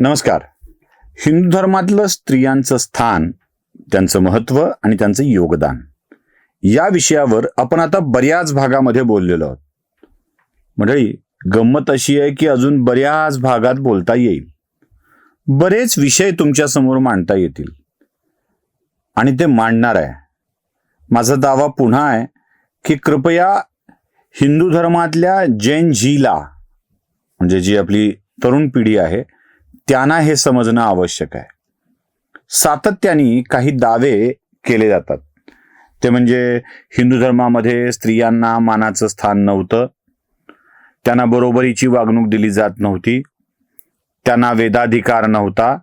नमस्कार. हिंदू धर्मातलं स्त्रियांचं स्थान त्यांचं महत्त्व आणि त्यांचं योगदान. या विषयावर आपण आता बऱ्याच भागामध्ये बोललेलो आहोत. मंडळी गंमत अशी आहे की अजून बऱ्याच भागात बोलता येईल. बरेच विषय तुमच्यासमोर मांडता येतील. आणि ते मांडणार आहे. माझा दावा पुन्हा आहे की कृपया हिंदू धर्मातल्या जैन झीला म्हणजे जी आपली तरुण पिढी आहे त्यांना हे समजणं आवश्यक आहे. सातत्याने काही दावे केले जातात. ते म्हणजे हिंदू धर्मामध्ये स्त्रियांना मानाचं स्थान नव्हतं. त्यांना बरोबरीची वागणूक दिली जात नव्हती. त्यांना वेदाधिकार नव्हता.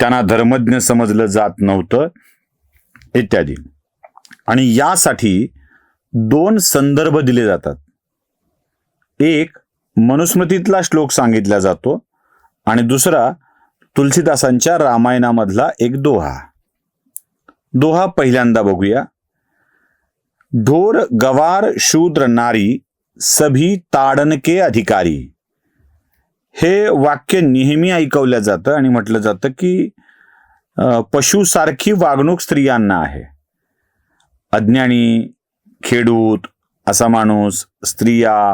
त्यांना धर्मज्ञ समजलं जात नव्हतं इत्यादी. आणि यासाठी दोन संदर्भ दिले जातात. एक मनुस्मृतीतला श्लोक सांगितला जातो. आणि दुसरा तुलसीदासांच्या रामायणामधला एक दोहा. दोहा पहिल्यांदा बघूया. ढोर गवार शूद्र नारी सभी ताडनके अधिकारी. हे वाक्य नेहमी ऐकवलं जातं आणि म्हटलं जातं की पशुसारखी वागणूक स्त्रियांना आहे. अज्ञानी खेडूत असा माणूस स्त्रिया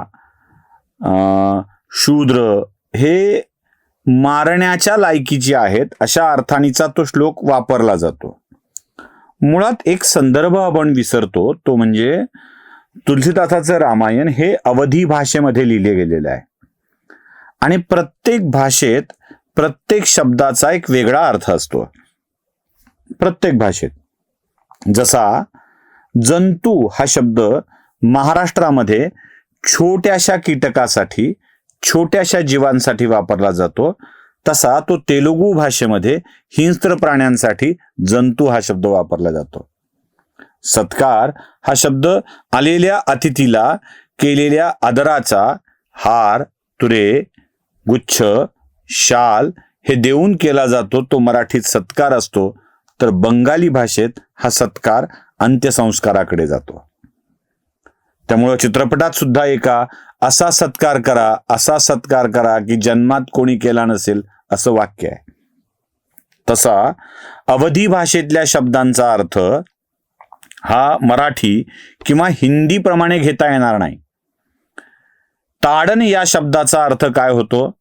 अं, शूद्र हे मारण्याच्या लायकीची आहेत अशा अर्थानीचा तो श्लोक वापरला जातो. मुळात एक संदर्भ आपण विसरतो तो म्हणजे तुलसीदासाचं रामायण हे अवधी भाषेमध्ये लिहिले गेलेलं आहे. आणि प्रत्येक भाषेत प्रत्येक शब्दाचा एक वेगळा अर्थ असतो. प्रत्येक भाषेत. जसा जंतू हा शब्द महाराष्ट्रामध्ये छोट्याशा कीटकासाठी छोट्याशा जीवांसाठी वापरला जातो. तसा तो तेलुगू भाषेमध्ये हिंस्त्र प्राण्यांसाठी जंतू हा शब्द वापरला जातो. सत्कार हा शब्द आलेल्या अतिथीला केलेल्या आदराचा हार तुरे गुच्छ शाल हे देऊन केला जातो. तो मराठीत सत्कार असतो. तर बंगाली भाषेत हा सत्कार अंत्यसंस्काराकडे जातो. त्यामुळं चित्रपटात सुद्धा एका असा सत्कार करा असा सत्कार करा की जन्मात कोणी केला नसेल असं वाक्य आहे. तसा अवधी भाषेतल्या शब्दांचा अर्थ हा मराठी किंवा हिंदी प्रमाणे घेता येणार नाही. ताडण या शब्दाचा अर्थ काय होतो?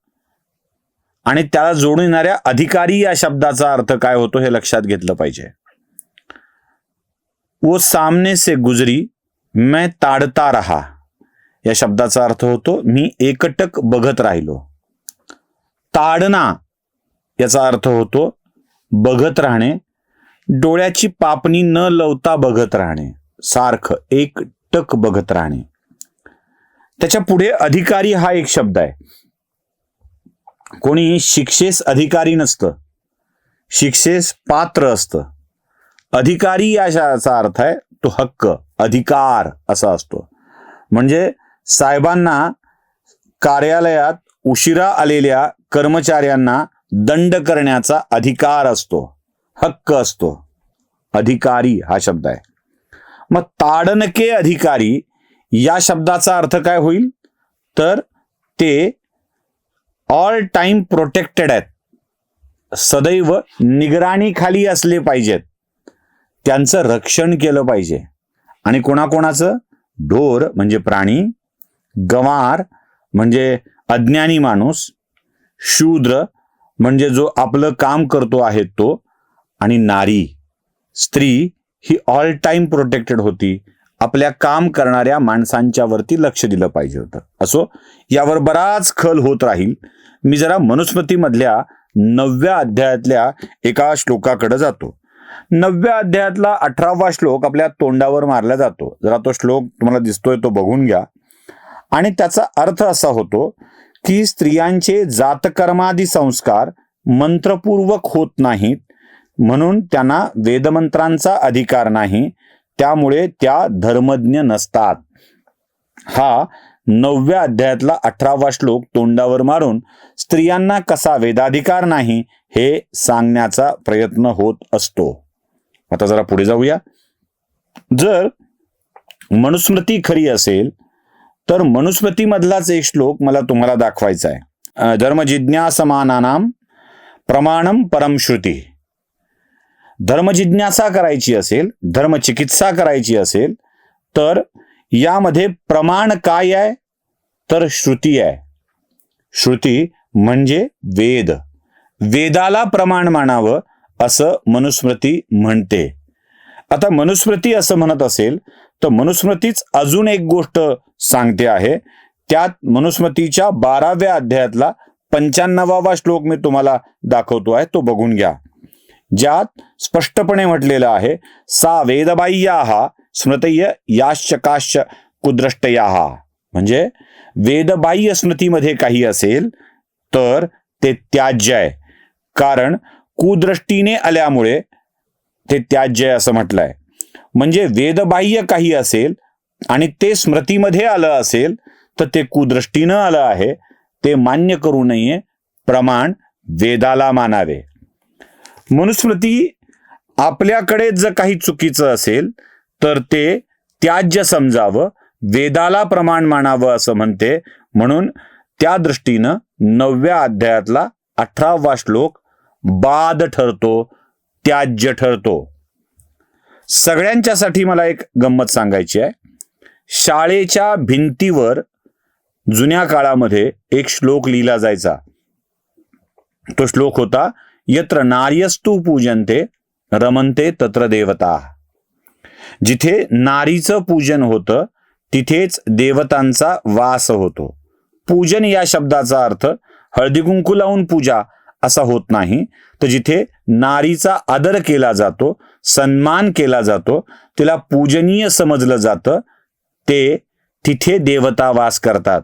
आणि त्याला जोडून येणाऱ्या अधिकारी या शब्दाचा अर्थ काय होतो हे लक्षात घेतलं पाहिजे. वो सामने से गुजरी मैं ताडता रहा. या शब्दाचा अर्थ होतो मी एकटक बघत राहिलो. ताडना याचा अर्थ होतो बघत राहणे. डोळ्याची पापणी न लवता बघत राहणे. सारखं एकटक बघत राहणे. त्याच्या पुढे अधिकारी हा एक शब्द आहे. कोणी शिक्षेस अधिकारी नसतं. शिक्षेस पात्र असतं. अधिकारी या शब्दाचा अर्थ आहे तो हक्क अधिकार असा असतो. म्हणजे साहेबांना कार्यालयात उशिरा आलेल्या कर्मचाऱ्यांना दंड करण्याचा अधिकार असतो हक्क असतो. अधिकारी हा शब्द आहे. मग ताडनके अधिकारी या शब्दाचा अर्थ काय होईल? तर ते ऑल टाइम प्रोटेक्टेड आहेत. सदैव निगराणीखाली असले पाहिजेत. त्यांचं रक्षण केलं पाहिजे. आणि कोणाकोणाचं? ढोर म्हणजे प्राणी गवार म्हणजे अज्ञानी माणूस शूद्र म्हणजे जो आपलं काम करतो आहे तो आणि नारी स्त्री ही ऑल टाइम प्रोटेक्टेड होती. आपल्या काम करणाऱ्या माणसांच्या वरती लक्ष दिलं पाहिजे होतं. असो यावर बराच खल होत राहील. मी जरा मनुस्मृतीमधल्या नवव्या अध्यायातल्या एका श्लोकाकडे जातो. नवव्या अध्यायातला अठरावा श्लोक आपल्या तोंडावर मारला जातो. जरा तो श्लोक तुम्हाला दिसतोय तो बघून घ्या. आणि त्याचा अर्थ असा होतो की स्त्रियांचे जातकर्मादी संस्कार मंत्रपूर्वक होत नाहीत म्हणून त्यांना वेदमंत्रांचा अधिकार नाही त्यामुळे त्या धर्मज्ञ नसतात. हा नवव्या अध्यायातला अठरावा श्लोक तोंडावर मारून स्त्रियांना कसा वेदाधिकार नाही हे सांगण्याचा प्रयत्न होत असतो. आता जरा पुढे जाऊया. जर मनुस्मृती खरी असेल तर मनुस्मृतीमधलाच एक श्लोक मला तुम्हाला दाखवायचा आहे धर्मजिज्ञासमानानाम प्रमाणम परमश्रुती धर्मजिज्ञासा करायची असेल धर्मचिकित्सा करायची असेल तर यामध्ये प्रमाण काय आहे तर श्रुती आहे श्रुती म्हणजे वेद. वेदाला प्रमाण मानावं असं मनुस्मृती म्हणते. आता मनुस्मृती असं म्हणत असेल तर मनुस्मृतीच अजून एक गोष्ट सांगते आहे. त्यात मनुस्मृतीच्या बाराव्या अध्यायातला पंच्याण्णवावा श्लोक मी तुम्हाला दाखवतो आहे तो बघून घ्या. ज्यात स्पष्टपणे म्हटलेलं आहे सा वेदबाह्या स्मृतय याश्चकाश्च कुद्रष्टया म्हणजे वेदबाह्य स्मृतीमध्ये काही असेल तर ते त्याज्य आहे. कारण कुदृष्टीने आल्यामुळे ते त्याज्य आहे असं म्हटलंय. म्हणजे वेदबाह्य काही असेल आणि ते स्मृतीमध्ये आलं असेल तर ते कुदृष्टीनं आलं आहे. ते मान्य करू नये. प्रमाण वेदाला मानावे. मनुस्मृती आपल्याकडे जर काही चुकीचं असेल तर ते त्याज्य समजावं. वेदाला प्रमाण मानावं असं म्हणते. म्हणून त्या दृष्टीनं नवव्या अध्यायातला अठरावा श्लोक बाद ठरतो त्याज्य ठरतो. सगळ्यांच्यासाठी मला एक गंमत सांगायची आहे. शाळेच्या भिंतीवर जुन्या काळामध्ये एक श्लोक लिहिला जायचा. तो श्लोक होता यत्र नार्यस्तु पूजनते रमनते तत्र देवता. जिथे नारीचं पूजन होतं तिथेच देवतांचा वास होतो. पूजन या शब्दाचा अर्थ हळदी कुंकू लावून पूजा असा होत नाही. तर जिथे नारीचा आदर केला जातो सन्मान केला जातो तिला पूजनीय समजलं जातं ते तिथे देवता वास करतात.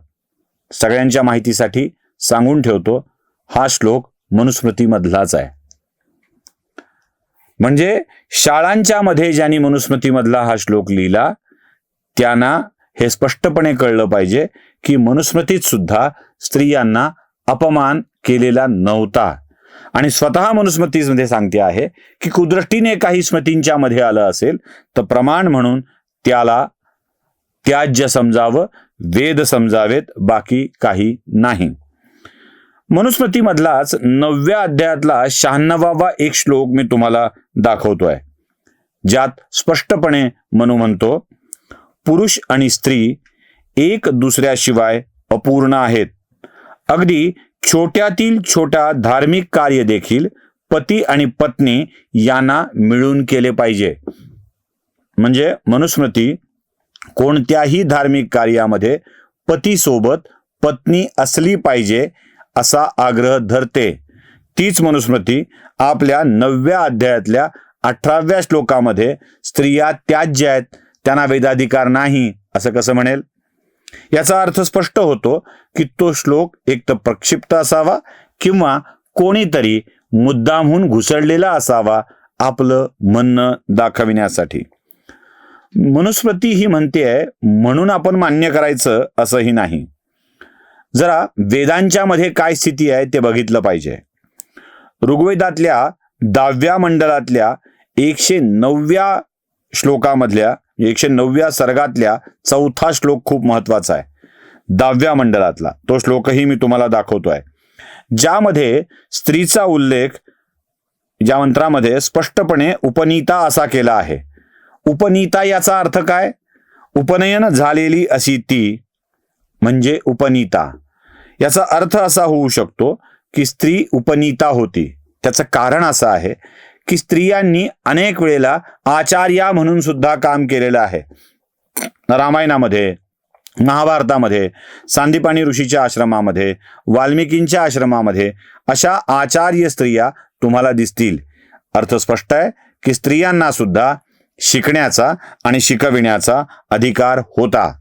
सगळ्यांच्या माहितीसाठी सांगून ठेवतो हा श्लोक मनुस्मृतीमधलाच आहे. म्हणजे शाळांच्या मध्ये ज्यांनी मनुस्मृतीमधला हा श्लोक लिहिला त्यांना हे स्पष्टपणे कळलं पाहिजे की मनुस्मृतीत सुद्धा स्त्रियांना अपमान केलेला नव्हता. आणि स्वतः मनुस्मृतीमध्ये सांगते आहे की कुदृष्टीने काही स्मृतींच्या मध्ये आलं असेल तर प्रमाण म्हणून त्याला त्याज्य समजावं वेद समजावेत बाकी काही नाही. मनुस्मृतीमधलाच नवव्या अध्यायातला शहाण्णवावा एक श्लोक मी तुम्हाला दाखवतोय. ज्यात स्पष्टपणे मनु म्हणतो पुरुष आणि स्त्री एक दुसऱ्याशिवाय अपूर्ण आहेत. अगदी छोट्यातील छोट्या धार्मिक कार्य देखील पती आणि पत्नी यांना मिळून केले पाहिजे. म्हणजे मनुस्मृती कोणत्याही धार्मिक कार्यामध्ये पतीसोबत पत्नी असली पाहिजे असा आग्रह धरते. तीच मनुस्मृती आपल्या नवव्या अध्यायातल्या अठराव्या श्लोकामध्ये स्त्रिया त्याज्य आहेत त्यांना वेदाधिकार नाही असं कसं म्हणेल? याचा अर्थ स्पष्ट होतो की तो श्लोक एक तर प्रक्षिप्त असावा किंवा कोणीतरी मुद्दामहून घुसळलेला असावा आपलं म्हणणं दाखविण्यासाठी. मनुस्मृती ही म्हणते आहे म्हणून आपण मान्य करायचं असंही नाही. जरा वेदांच्या मध्ये काय स्थिती आहे ते बघितलं पाहिजे. ऋग्वेदातल्या दहाव्या मंडळातल्या एकशे नवव्या श्लोकामधल्या एकशे नवव्या सर्गातल्या चौथा श्लोक खूप महत्त्वाचा आहे. दहाव्या मंडळातला. तो श्लोकही मी तुम्हाला दाखवतोय. ज्यामध्ये स्त्रीचा उल्लेख ज्या मंत्रामध्ये स्पष्टपणे उपनीता असा केला आहे. उपनीता याचा अर्थ काय? उपनयन झालेली अशी ती म्हणजे उपनीता. याचा अर्थ असा होऊ शकतो की स्त्री उपनीता होती. त्याचं कारण असं आहे की स्त्रियांनी अनेक वेळेला आचार्या म्हणून सुद्धा काम केलेलं आहे. रामायणामध्ये महाभारतामध्ये सांदीपाणी ऋषीच्या आश्रमामध्ये वाल्मिकींच्या आश्रमामध्ये अशा आचार्य स्त्रिया तुम्हाला दिसतील. अर्थ स्पष्ट आहे की स्त्रियांना सुद्धा शिकण्याचा आणि शिकविण्याचा अधिकार होता.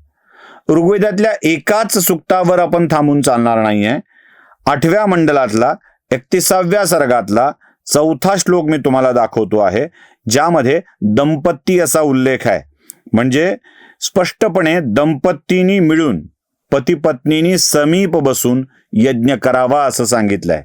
ऋग्वेदातल्या एकाच सुक्तावर आपण थांबून चालणार नाहीये. आठव्या मंडलातला एकतीसाव्या सर्गातला चौथा श्लोक मी तुम्हाला दाखवतो आहे ज्यामध्ये दंपती असा उल्लेख आहे. म्हणजे स्पष्टपणे दंपतीनी मिळून पती पत्नीनी समीप बसून यज्ञ करावा असं सांगितलंय.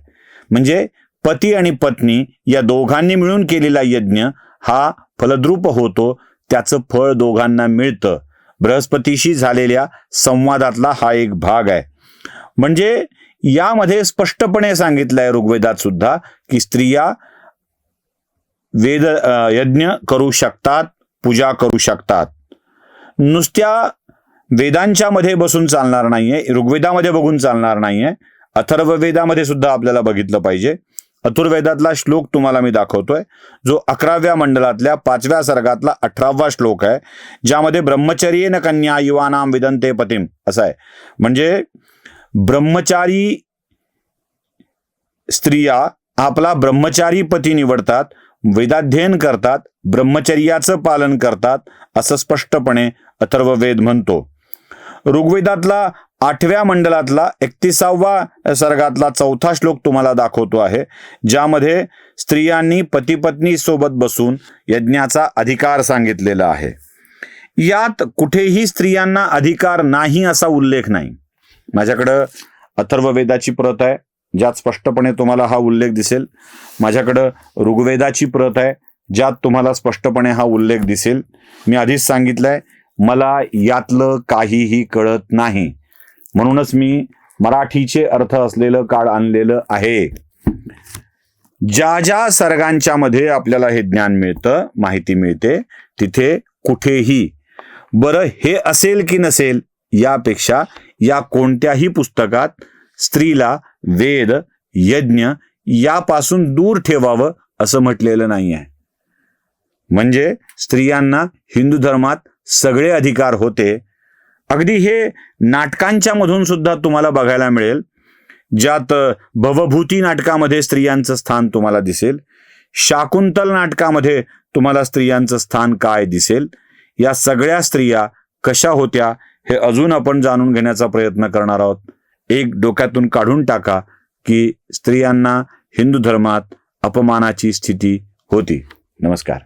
म्हणजे पती आणि पत्नी या दोघांनी मिळून केलेला यज्ञ हा फलद्रूप होतो त्याचं फळ दोघांना मिळतं. बृहस्पतीशी झालेल्या संवादातला हा एक भाग आहे. म्हणजे यामध्ये स्पष्टपणे सांगितलंय ऋग्वेदात सुद्धा की स्त्रिया वेद यज्ञ करू शकतात पूजा करू शकतात. नुसत्या वेदांच्या मध्ये बसून चालणार नाहीये ऋग्वेदामध्ये बघून चालणार नाहीये. अथर्ववेदामध्ये सुद्धा आपल्याला बघितलं पाहिजे. अथुर्वेदातला श्लोक तुम्हाला मी दाखवतोय. जो अकराव्या मंडलातल्या पाचव्या सर्गातला अठरावा श्लोक आहे ज्यामध्ये ब्रह्मचर्येन कन्या युवानाम विदंते पतिम असं आहे. म्हणजे ब्रह्मचारी स्त्रिया आपला ब्रह्मचारी पती निवडतात वेदाध्ययन करतात ब्रह्मचर्याचं पालन करतात असं स्पष्टपणे अथर्ववेद म्हणतो. ऋग्वेदातला आठव्या मंडलातला एकतीसावा सर्गातला चौथा श्लोक तुम्हाला दाखवतो आहे ज्यामध्ये स्त्रियांनी पतीपत्नी सोबत बसून यज्ञाचा अधिकार सांगितलेला आहे. यात कुठेही स्त्रियांना अधिकार नाही असा उल्लेख नाही. माझ्याकडं अथर्ववेदाची प्रत आहे ज्यात स्पष्टपणे तुम्हाला हा उल्लेख दिसेल. माझ्याकडं ऋग्वेदाची प्रत आहे ज्यात तुम्हाला स्पष्टपणे हा उल्लेख दिसेल. मी आधीच सांगितलंय मला यातलं काहीही कळत नाही. म्हणूनच मी मराठीचे अर्थ असलेलं काळ आणलेलं आहे. ज्या ज्या सर्गांच्या मध्ये आपल्याला हे ज्ञान मिळतं माहिती मिळते तिथे कुठेही बरं हे असेल की नसेल यापेक्षा या कोणत्याही पुस्तकात स्त्रीला वेद यज्ञ यापासून दूर ठेवावं असं म्हटलेलं नाही आहे. म्हणजे स्त्रियांना हिंदू धर्मात सगळे अधिकार होते. अगदी हे नाटकांच्या मधून सुद्धा तुम्हाला बघायला मिळेल. ज्यात भवभूती नाटकामध्ये स्त्रियांचं स्थान तुम्हाला दिसेल. शाकुंतल नाटकामध्ये तुम्हाला स्त्रियांचं स्थान काय दिसेल? या सगळ्या स्त्रिया कशा होत्या? हे अजून आपण जाणून घेण्याचा प्रयत्न करणार आहोत. एक डोक्यातून काढून टाका की स्त्रियांना हिंदू धर्मात अपमानाची स्थिती होती. नमस्कार.